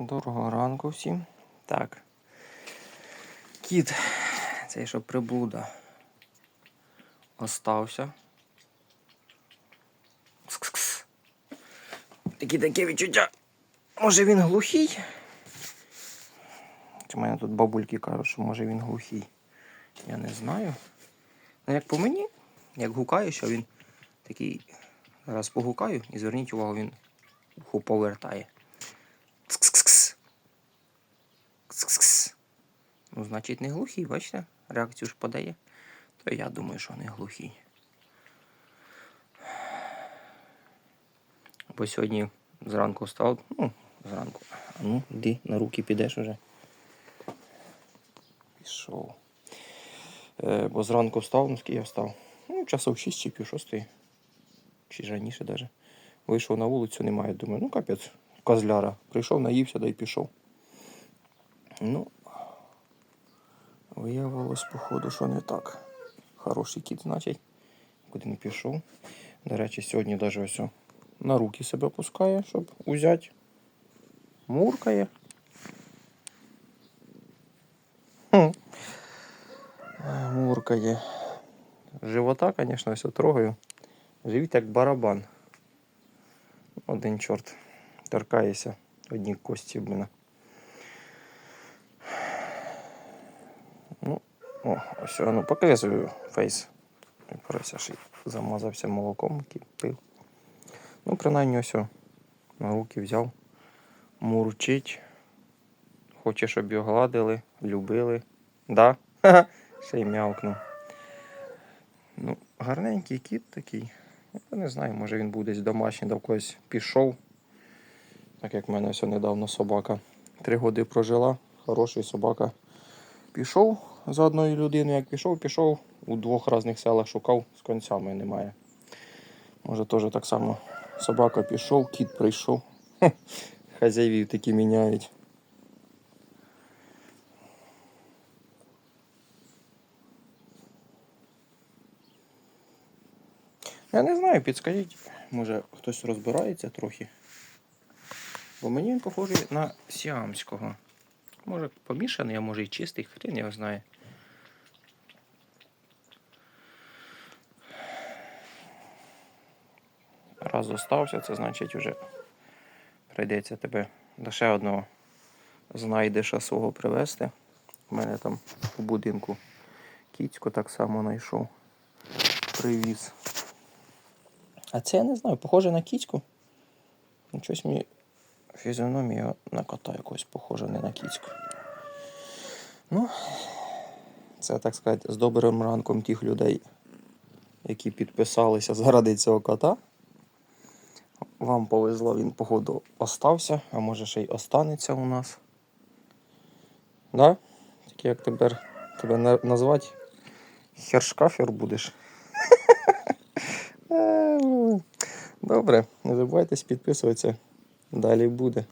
Доброго ранку всім. Так. Кіт, цей що приблуда. Остався. Кс-кс-кс. Такі таке відчуття. Може він глухий? Чи мене тут бабульки кажуть, що може він глухий. Я не знаю. Ну як по мені, як гукаю, що він такий. Зараз погукаю і зверніть увагу, він ухо повертає. Ну, значить, не глухий, бачите? Реакцію ж подає. То я думаю, що не глухий. Бо сьогодні зранку встав. Ну, зранку. А ну, йди, на руки підеш уже. Пішов. Е, бо зранку встав, ну скільки я встав? Ну, часов 6 чи пів шостої. Чи ж раніше навіть. Вийшов на вулицю, немає. Думаю, ну капець, козляра. Прийшов, наївся, да й пішов. Ну, виявилось, походу, що не так. Хороший кіт, значить, куди не пішов. До речі, сьогодні навіть ось на руки себе пускає, щоб узяти. Муркає. Хм. Е, Муркає. Живота, звісно, все трогаю. Живіт як барабан. Один чорт торкається одні кості в мене. О, ось, ну покажи свою фейс. Порося ж замазався молоком, кипив. Ну, принаймні ось на руки взяв. Мурчить. Хоче, щоб його гладили, любили. Да? Ще й м'явкнув. Ну, гарненький кіт такий. Я не знаю, може він був десь домашній, до когось пішов. Так як в мене ось недавно собака три роки прожила, хороший собака. Пішов за одною людиною, як пішов, пішов, у двох різних селах шукав, з концями немає. Може теж так само собака пішов, кіт прийшов. Хе, Хазяївів такі міняють. Я не знаю, підскажіть, може хтось розбирається трохи. Бо мені він похожий на сіамського. Може помішаний, а може і чистий, хрен його знає. Раз зостався, це значить вже прийдеться тебе до ще одного знайдеша свого привезти. У мене там у будинку кіцьку так само знайшов. Привіз. А це я не знаю, похоже на кіцьку. Ну, Щось мені фізіономія на кота якось похожа, не на кіцьку. Ну, це, так сказати, з добрим ранком тих людей, які підписалися заради цього кота. Вам повезло, він, походу, остався, а може ще й останеться у нас. Да? Тільки як тепер тебе назвати? Хершкафер будеш. Е, ну, Добре, не забувайте підписуватися. Далі буде.